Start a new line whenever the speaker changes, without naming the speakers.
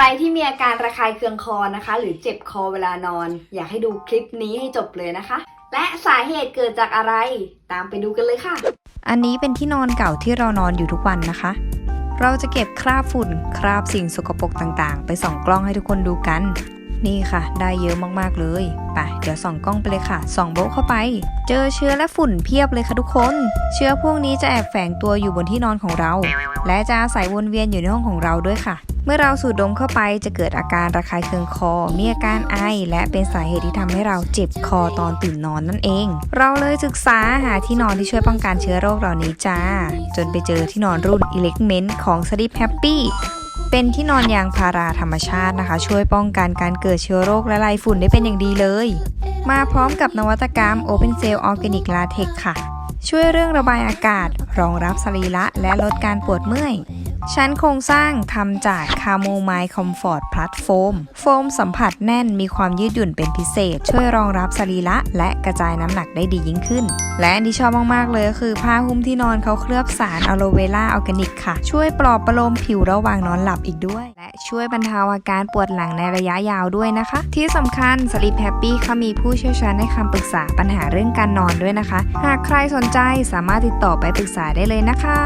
รที่มีอาการระคายเคืองคอนะคะ หรือเจ็บคอเวลานอน อยากให้ดูคลิปนี้ให้จบเลยนะคะ และสาเหตุเกิดจากอะไร ตามไปดูกันเลยค่ะ
อันนี้เป็นที่นอนเก่าที่เรานอนอยู่ทุกวันนะคะ เราจะเก็บคราบฝุ่น คราบสิ่งสกปรกต่างๆ ไปส่องกล้องให้ทุกคนดูกัน นี่ค่ะ ได้เยอะมากๆเลยไปเดี๋ยวส่องกล้องไปเลยค่ะส่องโบ๊ะเข้าไป เจอเชื้อและฝุ่นเพียบเลยค่ะทุกคน เชื้อพวกนี้จะแอบแฝงตัวอยู่บนที่นอนของเรา และจะอาศัยวนเวียนอยู่ในห้องของเราด้วยค่ะ เมื่อเราสูดดมเข้าไปจะเกิดอาการระคายเคืองคอ มีอาการไอ และเป็นสาเหตุที่ทำให้เราเจ็บคอตอนตื่นนอนนั่นเอง เราเลยศึกษาหาที่นอนที่ช่วยป้องกันเชื้อโรคเหล่านี้จ้า จนไปเจอที่นอนรุ่น Electment ของ Sleep Happy เป็นที่นอนยางพาราธรรมชาตินะคะ ช่วยป้องกันการเกิดเชื้อโรคและลายฝุ่นได้เป็นอย่างดีเลย มาพร้อมกับนวัตกรรม Open Cell Organic Latex ค่ะ ช่วยเรื่องระบายอากาศ รองรับสรีระและลดการปวดเมื่อย ชั้นโครงสร้างทำจากคาโมไมล์คอมฟอร์ตพลัสโฟม โฟมสัมผัสแน่นมีความยืดหยุ่นเป็นพิเศษ ช่วยรองรับสรีระและกระจายน้ำหนักได้ดียิ่งขึ้น และที่ชอบมาก ๆ เลยก็คือผ้าหุ้มที่นอนเขาเคลือบสารอะโลเวราออร์แกนิกค่ะ ช่วยปลอบประโลมผิวระหว่างนอนหลับอีกด้วย และช่วยบรรเทาอาการปวดหลังในระยะยาวด้วยนะคะ ที่สำคัญ Sleep Happy เขามีผู้เชี่ยวชาญให้คำปรึกษาปัญหาเรื่องการนอนด้วยนะคะ หากใครสนใจสามารถติดต่อไปปรึกษาได้เลยนะคะ